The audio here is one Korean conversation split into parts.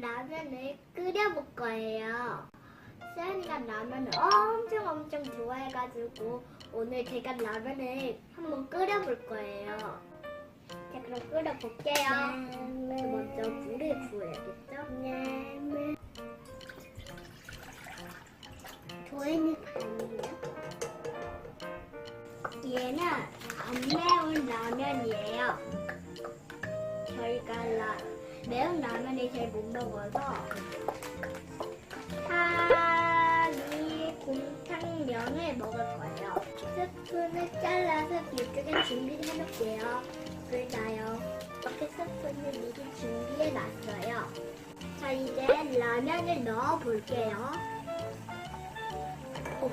라면을 끓여 볼 거예요. 수연이가 라면을 엄청 엄청 좋아해가지고 오늘 제가 라면을 한번 끓여 볼 거예요. 자 그럼 끓여 볼게요. 먼저 물을 부어야겠죠? 조인이 반이요. 얘는 안 매운 라면이에요. 저희가 라, 매운 라면이 잘못 먹어서 파리 곰탕면을 먹을 거예요. 스푼을 잘라서 뒤쪽에 준비를 해놓을게요. 불 나요. 이렇게 스푼을 미리 준비해 놨어요. 자 이제 라면을 넣어 볼게요. 어,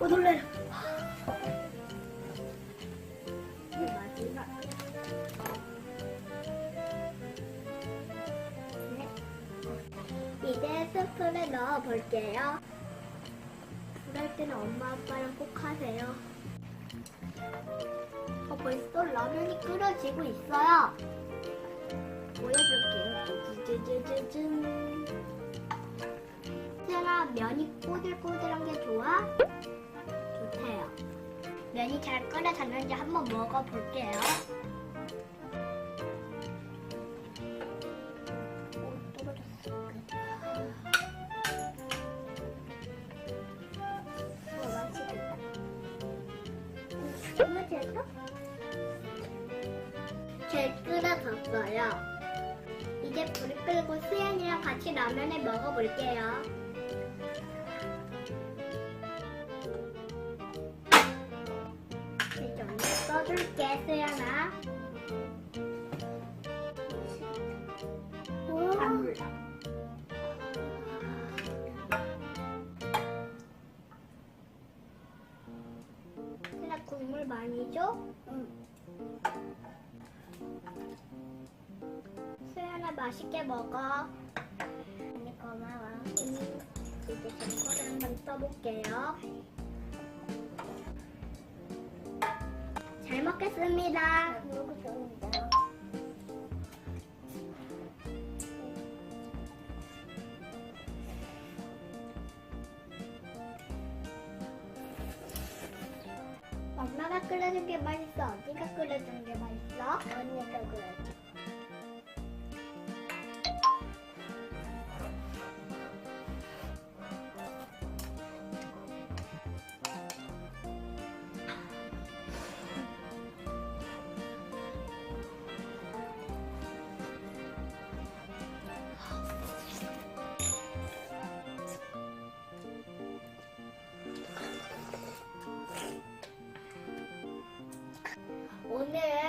어 놀래요. 이제 스프를 넣어 볼게요. 불할 때는 엄마 아빠랑 꼭 하세요. 어, 벌써 라면이 끓여지고 있어요. 보여줄게요. 쭈쭈쭈쭈. 수연아, 면이 꼬들꼬들한 게 좋아? 좋대요. 면이 잘 끓여졌는지 한번 먹어볼게요. 잘 끓여졌어요. 이제 불을 끄고 수연이랑 같이 라면을 먹어볼게요. 이제 좀 써줄게, 수연아. 수연아 국물 많이 줘? 응. 수연아 맛있게 먹어. 언니 고마워. 음, 이제 젓가락 한번 써볼게요. 잘 먹겠습니다. 먹겠습니다. 엄마가 끓여준 게 맛있어? 언니가 끓여준 게 맛있어? 언니가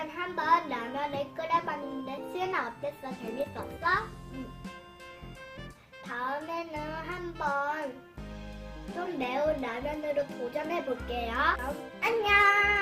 한번 라면을 끓여봤는데 수연아 어땠어? 재밌었어? 응. 다음에는 한번 좀 매운 라면으로 도전해볼게요. 안녕!